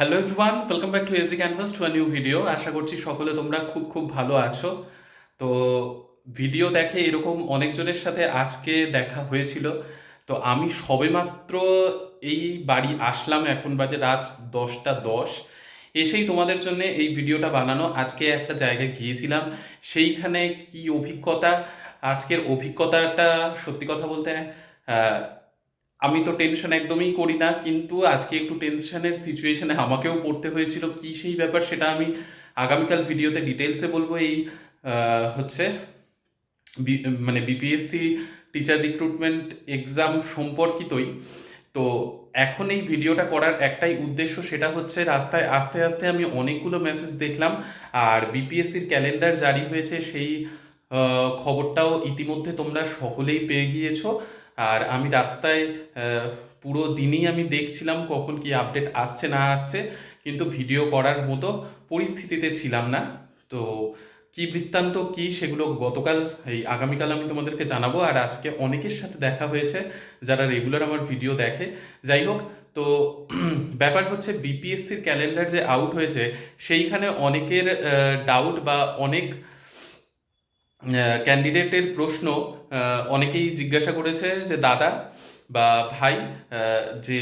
Hello everyone welcome back to AC Canvas to new video আশা করছি সকলে তোমরা খুব খুব ভালো আছো। তো ভিডিও দেখে এরকম অনেকজনের সাথে আজকে দেখা হয়েছিল। তো আমি সবেমাত্র এই বাড়ি আসলাম, এখন বাজে রাত দশটা দশ। এসেই তোমাদের জন্য এই ভিডিওটা বানানো। আজকে একটা জায়গায় গিয়েছিলাম, সেইখানে কি অভিজ্ঞতা? আজকের অভিজ্ঞতাটা সত্যি কথা বলতে আমি তো টেনশন একদমই করি না, কিন্তু আজকে একটু টেনশনের সিচুয়েশনে আমাকেও পড়তে হয়েছিল, কি সেই ব্যাপার সেটা আমি আগামীকাল ভিডিওতে ডিটেলসে বলব। এই হচ্ছে মানে বিপিএসসি টিচার রিক্রুটমেন্ট এক্সাম সম্পর্কিতই। তো এখন এই ভিডিওটা করার একটাই উদ্দেশ্য সেটা হচ্ছে রাস্তায় আস্তে আস্তে আমি অনেকগুলো মেসেজ দেখলাম, আর বিপিএসসির ক্যালেন্ডার জারি হয়েছে সেই খবরটাও ইতিমধ্যে তোমরা সকলেই পেয়ে গিয়েছো। আর আমি রাস্তায় পুরো দিনই আমি দেখছিলাম কখন কি আপডেট আসছে না আসছে, কিন্তু ভিডিও করার মতো পরিস্থিতিতে ছিলাম না। তো কি বৃত্তান্ত, কি সেগুলো গতকাল, এই আগামীকাল আমি তোমাদেরকে জানাব। আর আজকে অনেকের সাথে দেখা হয়েছে যারা রেগুলার আমার ভিডিও দেখে। যাই হোক, তো ব্যাপার হচ্ছে বিপিএসসির ক্যালেন্ডার যে আউট হয়েছে, সেইখানে অনেকের ডাউট বা অনেক ক্যান্ডিডেটের প্রশ্ন অনেকেই জিজ্ঞাসা করেছে যে, দাদা বা ভাই যে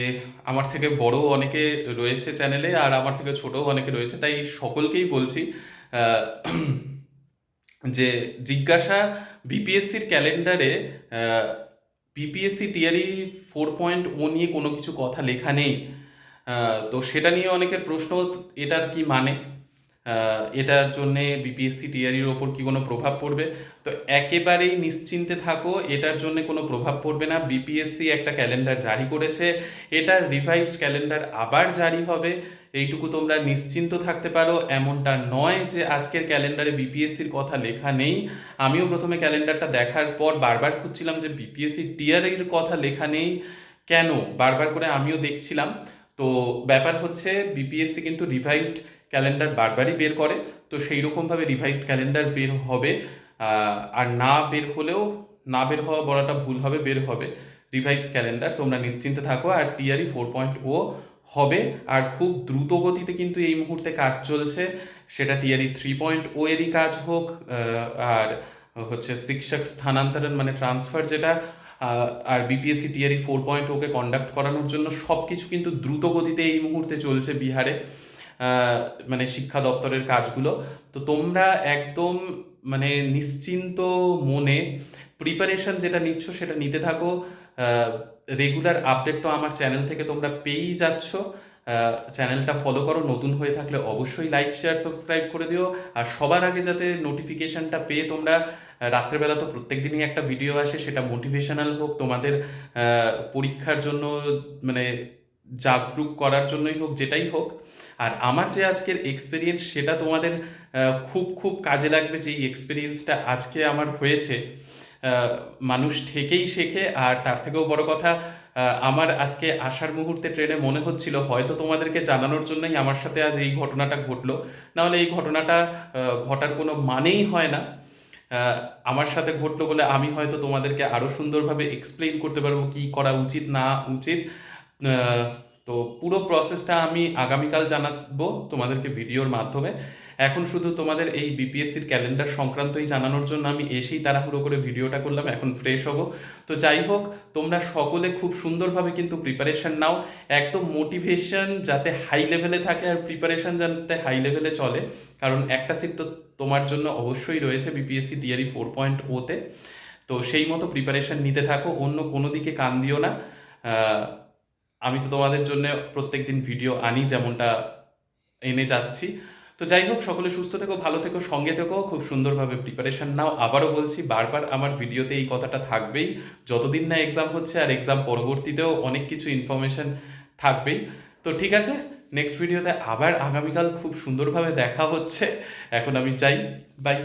আমার থেকে বড় অনেকে রয়েছে চ্যানেলে আর আমার থেকে ছোটও অনেকে রয়েছে। তাই সকলকেই বলছি যে জিজ্ঞাসা বিপিএসসির ক্যালেন্ডারে BPSC TRE four point o নিয়ে কোনো কিছু কথা লেখা নেই। তো সেটা নিয়ে অনেকের প্রশ্ন, এটার কি মানে? এটার জন্যে বিপিএসসি টিআরির ওপর কি কোনো প্রভাব পড়বে? তো একেবারেই নিশ্চিন্তে থাকো, এটার জন্য কোনো প্রভাব পড়বে না। বিপিএসসি একটা ক্যালেন্ডার জারি করেছে এটার রিভাইজড ক্যালেন্ডার আবার জারি হবে। এইটুকু তোমরা নিশ্চিন্ত থাকতে পারো, এমনটা নয় যে আজকের ক্যালেন্ডারে বিপিএসসির কথা লেখা নেই। আমিও প্রথমে ক্যালেন্ডারটা দেখার পর বারবার খুঁজছিলাম যে বিপিএসসি টিআরির কথা লেখা নেই। কেন? বারবার করে আমিও দেখছিলাম। তো ব্যাপার হচ্ছে বিপিএসসি কিন্তু রিভাইজড ক্যালেন্ডার বারবারই বের করে, তো সেই রকমভাবে রিভাইজড ক্যালেন্ডার বের হবে আর না বের হলেও, না বের হওয়া বলাটা ভুল হবে, বের হবে। রিভাইজড ক্যালেন্ডার তোমরা নিশ্চিন্তে থাকো, আর টিআরই ফোর পয়েন্ট ও হবে, আর খুব দ্রুত গতিতে কিন্তু এই মুহূর্তে কাজ চলছে, সেটা টিআরই থ্রি পয়েন্ট ও এরই কাজ হোক আর হচ্ছে শিক্ষক স্থানান্তরণ মানে ট্রান্সফার যেটা আর BPSC TRE four point okay conduct করানোর জন্য সব কিছু কিন্তু দ্রুত গতিতে এই মুহূর্তে চলছে বিহারে। মানে শিক্ষা দপ্তরের কাজগুলো। তো তোমরা একদম মানে নিশ্চিন্ত মনে প্রিপারেশন যেটা নিচ্ছ সেটা নিতে থাকো। রেগুলার আপডেট তো আমার চ্যানেল থেকে তোমরা পেয়েই যাচ্ছ। চ্যানেলটা ফলো করো, নতুন হয়ে থাকলে অবশ্যই লাইক শেয়ার সাবস্ক্রাইব করে দিও। আর সবার আগে যাতে নোটিফিকেশনটা পেয়ে তোমরা রাত্রেবেলা তো প্রত্যেক দিনই একটা ভিডিও আসে, সেটা মোটিভেশনাল হোক, তোমাদের পরীক্ষার জন্য মানে জাগরুক করার জন্যই হোক, যেটাই হোক। আর আমার যে আজকের এক্সপিরিয়েন্স সেটা তোমাদের খুব খুব কাজে লাগবে যে এক্সপিরিয়েন্সটা আজকে আমার হয়েছে। মানুষ থেকেই শেখে, আর তার থেকেও বড় কথা আমার আজকে আসার মুহূর্তে ট্রেনে মনে হচ্ছিল, হয়তো তোমাদেরকে জানানোর জন্যই আমার সাথে আজ এই ঘটনাটা ঘটলো। নাহলে এই ঘটনাটা ঘটার কোনো মানেই হয় না। আমার সাথে ঘটলো বলে আমি হয়তো তোমাদেরকে আরও সুন্দরভাবে এক্সপ্লেইন করতে পারব কি করা উচিত, না উচিত। তো পুরো প্রসেসটা আমি আগামীকাল জানাব তোমাদেরকে ভিডিওর মাধ্যমে। এখন শুধু তোমাদের এই বিপিএসসির ক্যালেন্ডার সংক্রান্তই জানানোর জন্য আমি এসেই তাড়াহুড়ো করে ভিডিওটা করলাম, এখন ফ্রেশ হব। তো যাই হোক, তোমরা সকলে খুব সুন্দরভাবে কিন্তু প্রিপারেশন নাও। একদম মোটিভেশন যাতে হাই লেভেলে থাকে আর প্রিপারেশন যাতে হাই লেভেলে চলে। কারণ একটা সিট তো তোমার জন্য অবশ্যই রয়েছে বিপিএসসি টিআরই ফোর পয়েন্ট ওতে তো। সেই মতো প্রিপারেশন নিতে থাকো, অন্য কোনো দিকে কান দিও না। আমি তো তোমাদের জন্য প্রত্যেকদিন ভিডিও আনি, যেমনটা এনে যাচ্ছি। তো যাই হোক, সকলে সুস্থ থেকো, ভালো থেকো, সঙ্গে থেকো, খুব সুন্দরভাবে প্রিপারেশন নাও। আবারও বলছি, বারবার আমার ভিডিওতে এই কথাটা থাকবেই। যতদিন না এক্সাম হচ্ছে আর এক্সাম পরবর্তীতেও অনেক কিছু ইনফরমেশন থাকবেই। তো ঠিক আছে নেক্সট ভিডিওতে আবার আগামীকাল খুব সুন্দরভাবে দেখা হচ্ছে। এখন আমি চাই বাই